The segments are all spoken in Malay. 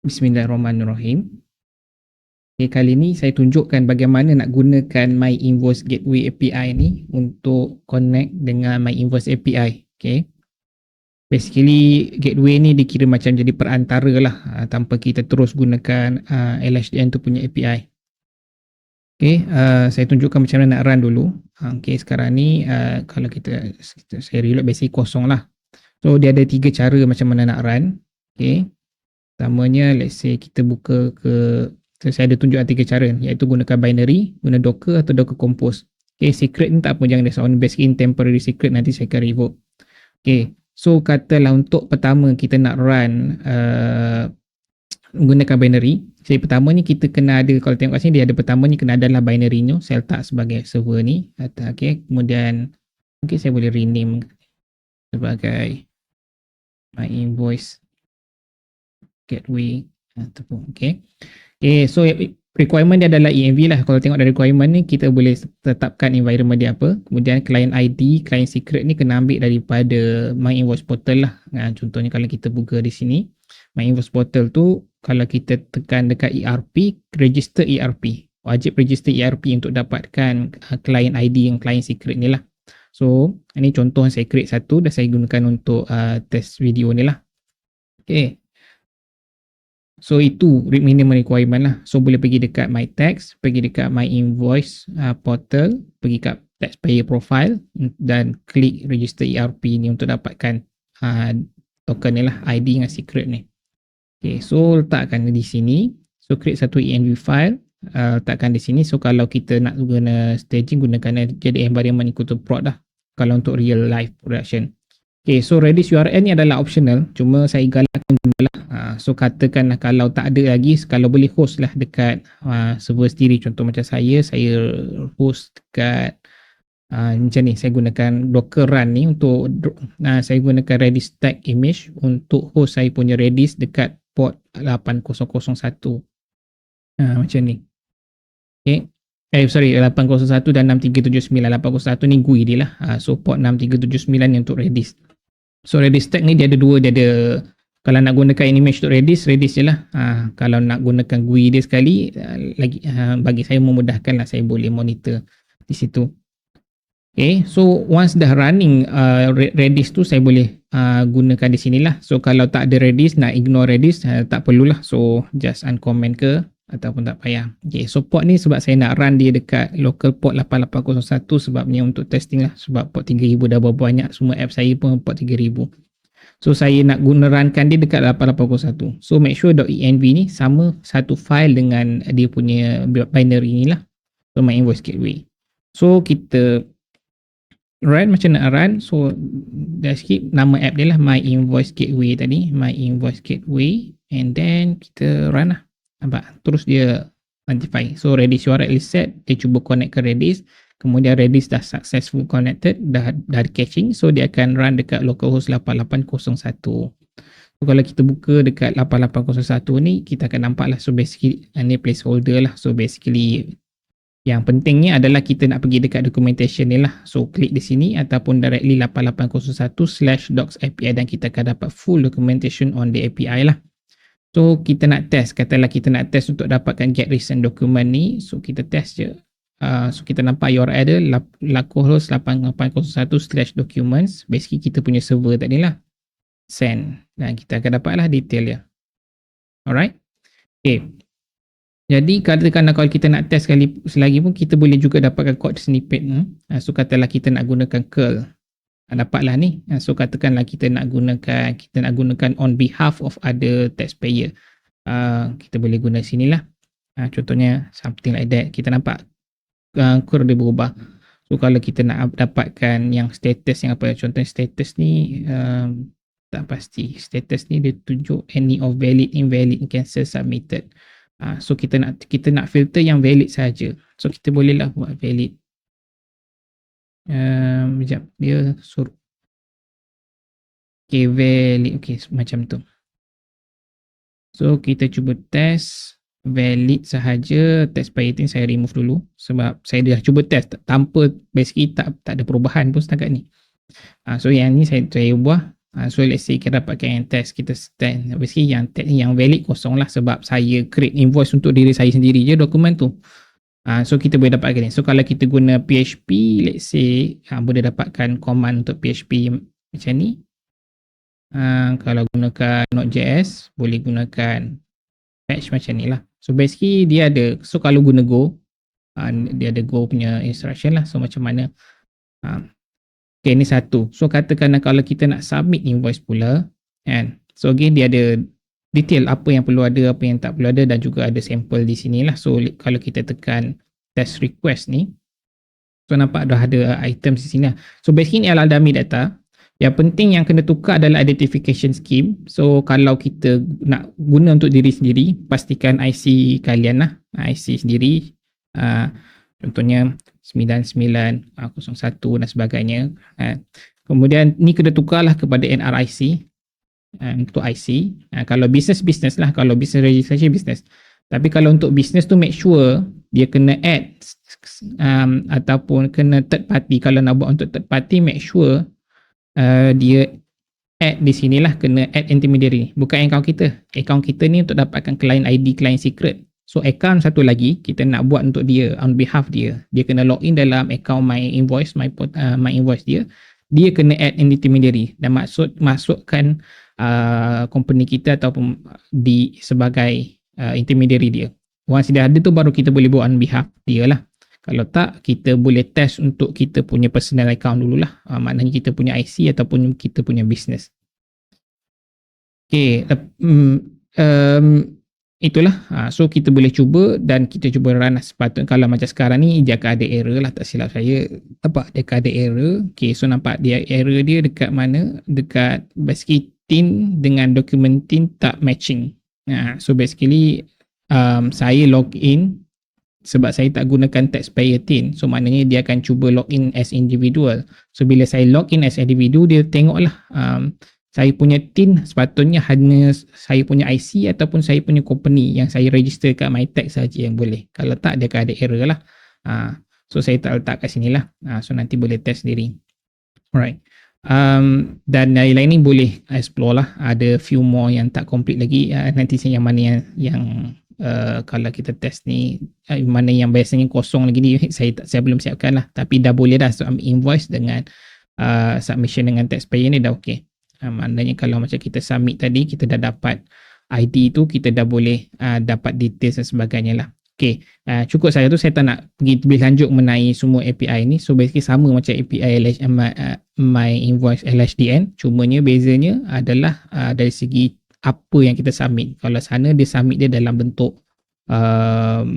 Bismillahirrahmanirrahim. Okay, kali ni saya tunjukkan bagaimana nak gunakan My Invoice Gateway API ni untuk connect dengan My Invoice API. Okay. Basically, gateway ni dikira macam jadi perantara lah uh, tanpa kita terus gunakan uh, LHDN tu punya API. Okay, uh, saya tunjukkan macam mana nak run dulu. Uh, okay, sekarang ni uh, kalau kita, saya reload basic kosong lah. So, dia ada tiga cara macam mana nak run. Okay. Pertamanya, let's say kita buka ke, so, saya ada tunjukkan tiga cara iaitu gunakan binary, guna docker atau docker compose. Okay, secret ni tak apa jangan risau. Basically, in temporary secret nanti saya akan revoke. Okay, So katalah untuk pertama kita nak run uh, menggunakan binary. Jadi pertama ni kita kena ada kalau tengok kat sini dia ada pertama ni kena adalah binary ni. Saya letak sebagai server ni. Okay. Kemudian mungkin saya boleh rename sebagai my invoice gateway ataupun okay. Okay so requirement dia adalah env lah. Kalau tengok dari requirement ni kita boleh tetapkan environment dia apa. Kemudian client ID client secret ni kena ambil daripada my invoice portal lah. Ha, contohnya kalau kita buka di sini my invoice portal tu kalau kita tekan dekat ERP register ERP wajib register ERP untuk dapatkan client ID yang client secret ni lah. So ini contoh saya create satu dan saya gunakan untuk uh, test video ni lah. Okay So itu minimum requirement lah. So boleh pergi dekat my tax, pergi dekat my invoice uh, portal, pergi kat taxpayer profile dan klik register ERP ni untuk dapatkan uh, token ni lah, ID dengan secret ni. Okay, so letakkan di sini. So create satu env file, uh, letakkan di sini. So kalau kita nak guna staging, gunakan jadi environment ikut prod lah. Kalau untuk real life production. Okay, so Redis URL ni adalah optional. Cuma saya galakkan lah. Uh, so katakanlah kalau tak ada lagi, kalau boleh host lah dekat uh, server sendiri. Contoh macam saya, saya host dekat uh, macam ni. Saya gunakan Docker Run ni untuk, uh, saya gunakan Redis Stack Image untuk host saya punya Redis dekat port 8001. Uh, macam ni. Okay. Eh sorry 801 dan 6379 801 ni GUI dia lah uh, so port 6379 ni untuk Redis So Redis Stack ni dia ada dua, dia ada kalau nak gunakan image untuk Redis, Redis je lah. Ha, kalau nak gunakan GUI dia sekali, uh, lagi uh, bagi saya memudahkan lah saya boleh monitor di situ. Okay, so once dah running uh, Redis tu saya boleh uh, gunakan di sini lah. So kalau tak ada Redis, nak ignore Redis, uh, tak perlulah. So just uncomment ke ataupun tak payah. Okay, so port ni sebab saya nak run dia dekat local port 8801 sebabnya untuk testing lah. Sebab port 3000 dah banyak semua app saya pun port 3000. So saya nak guna runkan dia dekat 8801. So make sure .env ni sama satu file dengan dia punya binary ni lah. So my invoice gateway. So kita run macam nak run. So dah skip nama app dia lah my invoice gateway tadi. My invoice gateway and then kita run lah. Nampak? Terus dia identify. So Redis URL is set. Dia cuba connect ke Redis. Kemudian Redis dah successful connected. Dah, dah caching. So dia akan run dekat localhost 8801. So kalau kita buka dekat 8801 ni. Kita akan nampak lah. So basically ini placeholder lah. So basically yang pentingnya adalah kita nak pergi dekat documentation ni lah. So klik di sini ataupun directly 8801 slash docs API dan kita akan dapat full documentation on the API lah. So kita nak test, katalah kita nak test untuk dapatkan get recent document ni. So kita test je. Uh, so kita nampak URL ada localhost 8801 slash documents. Basically kita punya server tadi lah. Send. Dan kita akan dapatlah detail dia. Alright. Okay. Jadi katakanlah kalau kita nak test sekali selagi pun kita boleh juga dapatkan code snippet. Hmm? So katalah kita nak gunakan curl dapatlah ni. Ha, so katakanlah kita nak gunakan kita nak gunakan on behalf of other taxpayer. Uh, kita boleh guna sini lah. Uh, contohnya something like that. Kita nampak uh, kurang dia berubah. So kalau kita nak dapatkan yang status yang apa contohnya status ni um, tak pasti. Status ni dia tunjuk any of valid, invalid, cancel, submitted. Uh, so kita nak kita nak filter yang valid saja. So kita bolehlah buat valid um, sekejap. Dia suruh. Okay valid. Okay macam tu. So kita cuba test. Valid sahaja. Test pirating saya remove dulu. Sebab saya dah cuba test. Tanpa basically tak tak ada perubahan pun setakat ni. Uh, so yang ni saya saya ubah Uh, so let's say kita dapatkan yang test kita stand. Basically yang test yang valid kosong lah sebab saya create invoice untuk diri saya sendiri je dokumen tu. Uh, so kita boleh dapatkan ni. So kalau kita guna PHP let's say uh, boleh dapatkan command untuk PHP macam ni. Uh, kalau gunakan Node.js boleh gunakan patch macam ni lah. So basically dia ada so kalau guna Go uh, dia ada Go punya instruction lah. So macam mana uh, Okay, ni satu. So katakan kalau kita nak submit invoice pula, kan? So again dia ada detail apa yang perlu ada, apa yang tak perlu ada dan juga ada sampel di sini lah. So kalau kita tekan test request ni, so nampak dah ada item di sini lah. So basically ni adalah dummy data. Yang penting yang kena tukar adalah identification scheme. So kalau kita nak guna untuk diri sendiri, pastikan IC kalian lah. IC sendiri. Uh, contohnya 9901 dan sebagainya. Ha. Kemudian ni kena tukarlah kepada NRIC ha, untuk IC. Ha, kalau business business lah, kalau business registration business. Tapi kalau untuk business tu make sure dia kena add um, ataupun kena third party. Kalau nak buat untuk third party make sure uh, dia add di sinilah kena add intermediary. Bukan account kita. Account kita ni untuk dapatkan client ID, client secret. So account satu lagi kita nak buat untuk dia on behalf dia. Dia kena login dalam account my invoice my uh, my invoice dia. Dia kena add intermediary dan maksud masukkan uh, company kita ataupun di sebagai uh, intermediary dia. Once dia ada tu baru kita boleh buat on behalf dia lah. Kalau tak kita boleh test untuk kita punya personal account dululah. Uh, maknanya kita punya IC ataupun kita punya business. Okay. Um, um, itulah ha, so kita boleh cuba dan kita cuba run sepatutnya kalau macam sekarang ni dia akan ada error lah tak silap saya nampak dia akan ada error ok so nampak dia error dia dekat mana dekat basically tin dengan dokumen tin tak matching ha, so basically um, saya log in sebab saya tak gunakan taxpayer tin so maknanya dia akan cuba log in as individual so bila saya log in as individual dia tengok lah um, saya punya tin sepatutnya hanya saya punya IC ataupun saya punya company yang saya register kat MyTax saja yang boleh. Kalau tak dia akan ada error lah. Ha, so saya tak letak kat sini lah. Ha, so nanti boleh test sendiri. Alright. Um, dan yang lain ni boleh explore lah. Ada few more yang tak complete lagi. Uh, nanti saya yang mana yang, yang uh, kalau kita test ni uh, mana yang biasanya kosong lagi ni saya tak, saya belum siapkan lah. Tapi dah boleh dah so, invoice dengan uh, submission dengan taxpayer ni dah okay. Ha, maknanya kalau macam kita submit tadi, kita dah dapat ID tu, kita dah boleh uh, dapat details dan sebagainya lah. Okay, uh, cukup saya tu saya tak nak pergi lebih lanjut mengenai semua API ni. So basically sama macam API LH, my, uh, my invoice LHDN. Cumanya bezanya adalah uh, dari segi apa yang kita submit. Kalau sana dia submit dia dalam bentuk um,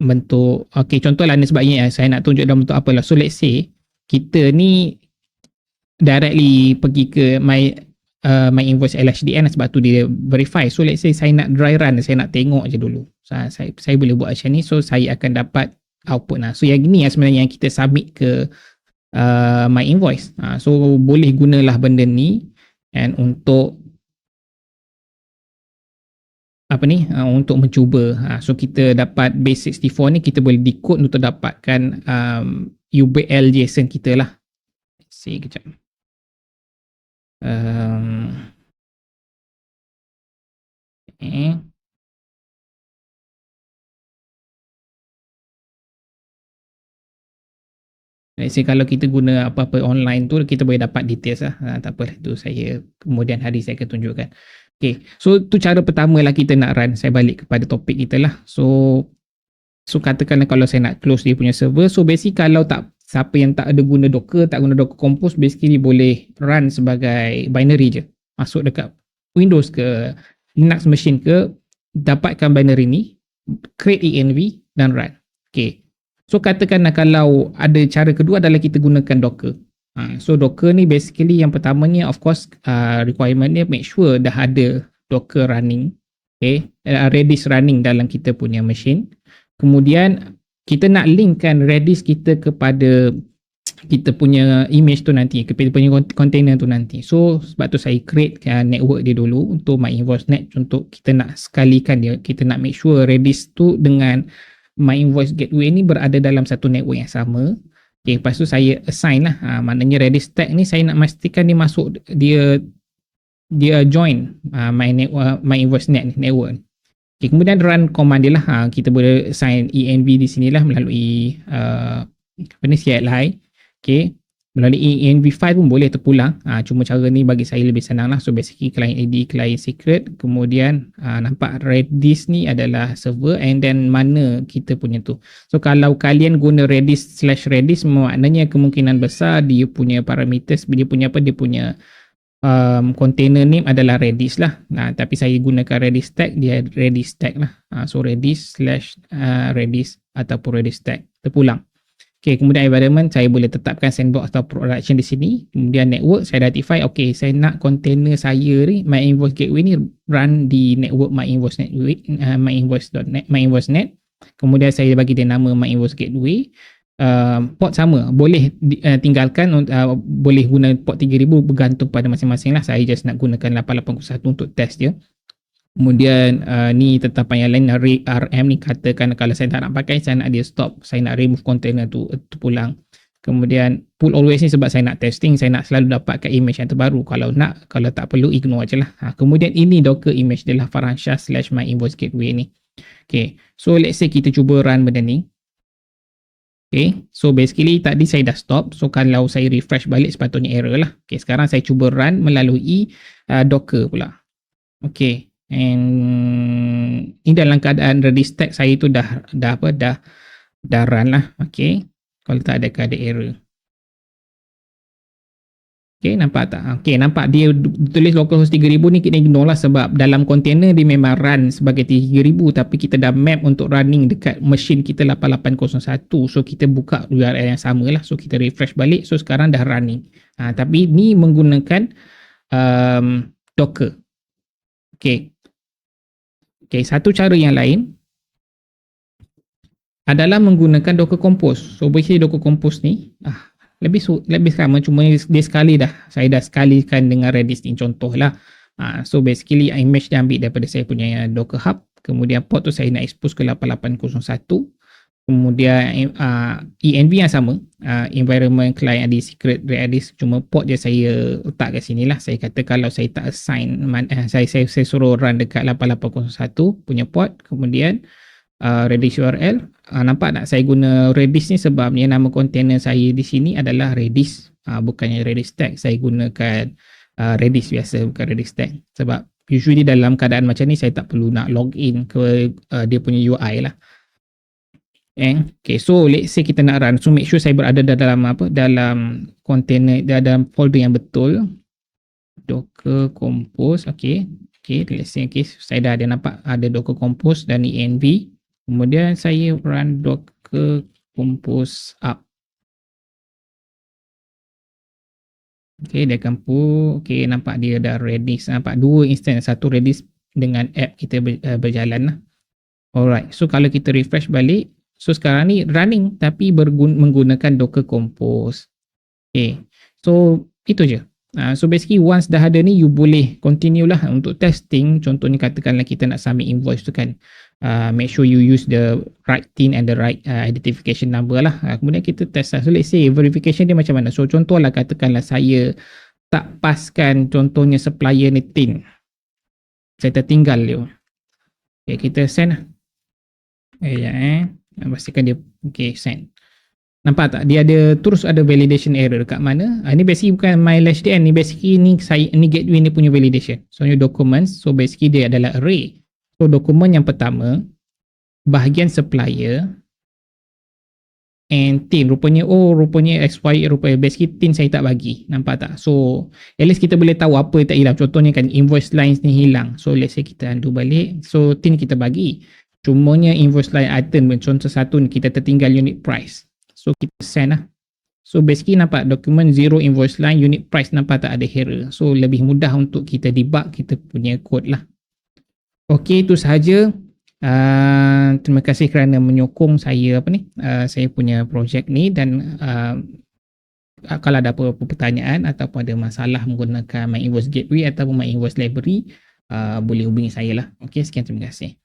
bentuk okay contohlah ni sebabnya saya nak tunjuk dalam bentuk apa lah. So let's say kita ni directly pergi ke my uh, my invoice LHDN sebab tu dia verify. So let's say saya nak dry run, saya nak tengok je dulu. So, saya saya boleh buat macam ni so saya akan dapat output lah. So yang ni yang sebenarnya yang kita submit ke uh, my invoice. Uh, so boleh gunalah benda ni and untuk apa ni uh, untuk mencuba uh, so kita dapat base 64 ni kita boleh decode untuk dapatkan um, UBL JSON kita lah see kejap um, okay. Let's say kalau kita guna apa-apa online tu kita boleh dapat details lah. Ha, tak apa itu saya kemudian hari saya akan tunjukkan. Okay. So tu cara pertama lah kita nak run. Saya balik kepada topik kita lah. So so katakanlah kalau saya nak close dia punya server. So basically kalau tak siapa yang tak ada guna Docker, tak guna Docker Compose, basically boleh run sebagai binary je. Masuk dekat Windows ke Linux machine ke, dapatkan binary ni, create env dan run. Okay. So katakanlah kalau ada cara kedua adalah kita gunakan Docker. Ha, so Docker ni basically yang pertamanya of course uh, requirement dia make sure dah ada Docker running. Okay. Uh, Redis running dalam kita punya machine. Kemudian kita nak linkkan Redis kita kepada kita punya image tu nanti kepada punya container tu nanti so sebab tu saya create kan network dia dulu untuk my invoice net untuk kita nak sekalikan dia kita nak make sure Redis tu dengan my invoice gateway ni berada dalam satu network yang sama Okay, lepas tu saya assign lah. Ha, maknanya Redis tag ni saya nak pastikan dia masuk, dia dia join uh, my, network, my invoice net network. Okay, kemudian run command dia lah. Ha, kita boleh assign env di sini lah melalui uh, apa ni CLI. Okay, melalui env file pun boleh terpulang. Ha, cuma cara ni bagi saya lebih senang lah. So basically client ID, client secret. Kemudian uh, nampak Redis ni adalah server and then mana kita punya tu. So kalau kalian guna Redis slash Redis maknanya kemungkinan besar dia punya parameters, dia punya apa, dia punya um, container name adalah Redis lah. Nah, tapi saya gunakan Redis tag, dia Redis tag lah. Uh, so Redis slash uh, Redis ataupun Redis tag. Terpulang. Okay, kemudian environment saya boleh tetapkan sandbox atau production di sini. Kemudian network saya identify, okay, saya nak container saya ni, my invoice gateway ni run di network my invoice net, uh, my invoice.net, my invoice net. Kemudian saya bagi dia nama my invoice gateway. Uh, port sama, boleh uh, tinggalkan, uh, boleh guna port 3000 bergantung pada masing-masing lah. Saya just nak gunakan 881 untuk test dia. Kemudian uh, ni tetapan yang lain RM ni katakan kalau saya tak nak pakai saya nak dia stop. Saya nak remove container tu, tu pulang. Kemudian pull always ni sebab saya nak testing saya nak selalu dapatkan image yang terbaru. Kalau nak kalau tak perlu ignore je lah. Ha, kemudian ini docker image dia lah Faransha slash my invoice gateway ni. Okay so let's say kita cuba run benda ni okay so basically tadi saya dah stop. So kalau saya refresh balik sepatutnya error lah. Okay sekarang saya cuba run melalui uh, docker pula. Okay and ini dalam keadaan ready stack saya tu dah dah apa dah dah run lah. Okey kalau tak ada ada error okey nampak tak? Okey nampak dia tulis localhost 3000 ni kita ignore lah sebab dalam container dia memang run sebagai 3000 tapi kita dah map untuk running dekat machine kita 8801 so kita buka URL yang sama lah. So kita refresh balik. So sekarang dah running. Ha, tapi ni menggunakan um, docker. Okey. Okay, satu cara yang lain adalah menggunakan Docker Compose. So, basically Docker Compose ni ah, lebih lebih sama cuma dia sekali dah. Saya dah sekalikan dengan Redis ni contohlah. Ah, so, basically image dia ambil daripada saya punya Docker Hub. Kemudian port tu saya nak expose ke 8801 kemudian uh, env yang sama uh, environment client ID secret Redis cuma port je saya letak kat sini lah saya kata kalau saya tak assign man, uh, saya, saya, saya suruh run dekat 8801 punya port kemudian uh, Redis URL uh, nampak tak saya guna Redis ni sebab ni nama container saya di sini adalah Redis uh, bukannya Redis tag saya gunakan uh, Redis biasa bukan Redis tag sebab usually dalam keadaan macam ni saya tak perlu nak login ke uh, dia punya UI lah Eh, okay, so let's say kita nak run. So make sure saya berada dalam apa? Dalam container, dalam folder yang betul. Docker compose, okay. Okay, let's say, okay. Saya dah ada nampak ada docker compose dan env. Kemudian saya run docker compose up. Okay, dia akan pull. Okay, nampak dia dah Redis. Nampak dua instance. Satu Redis dengan app kita eh, berjalan lah. Alright, so kalau kita refresh balik, So sekarang ni running tapi menggunakan Docker Compose. Okay. So itu je. Uh, so basically once dah ada ni you boleh continue lah untuk testing. Contohnya katakanlah kita nak submit invoice tu kan. Uh, make sure you use the right thing and the right uh, identification number lah. Uh, kemudian kita test lah. So let's say verification dia macam mana. So contohlah katakanlah saya tak paskan contohnya supplier ni tin. Saya tertinggal dia. Okay, kita send lah. Eh, ya, eh pastikan dia okay send nampak tak? Dia ada terus ada validation error dekat mana? Ha, ni basically bukan my LashDN ni basically ni saya ni gateway ni punya validation. So ni documents. So basically dia adalah array. So dokumen yang pertama bahagian supplier and tin. Rupanya oh rupanya XY rupanya basically tin saya tak bagi. Nampak tak? So at least kita boleh tahu apa yang tak hilang. Contohnya kan invoice lines ni hilang. So let's say kita undo balik. So tin kita bagi. Cumanya invoice line item contoh satu ni kita tertinggal unit price. So kita send lah. So basically nampak dokumen zero invoice line unit price nampak tak ada error. So lebih mudah untuk kita debug kita punya code lah. Okay itu sahaja. Uh, terima kasih kerana menyokong saya apa ni uh, saya punya projek ni dan uh, kalau ada apa-apa pertanyaan ataupun ada masalah menggunakan my invoice gateway ataupun my invoice library uh, boleh hubungi saya lah. Okay sekian terima kasih.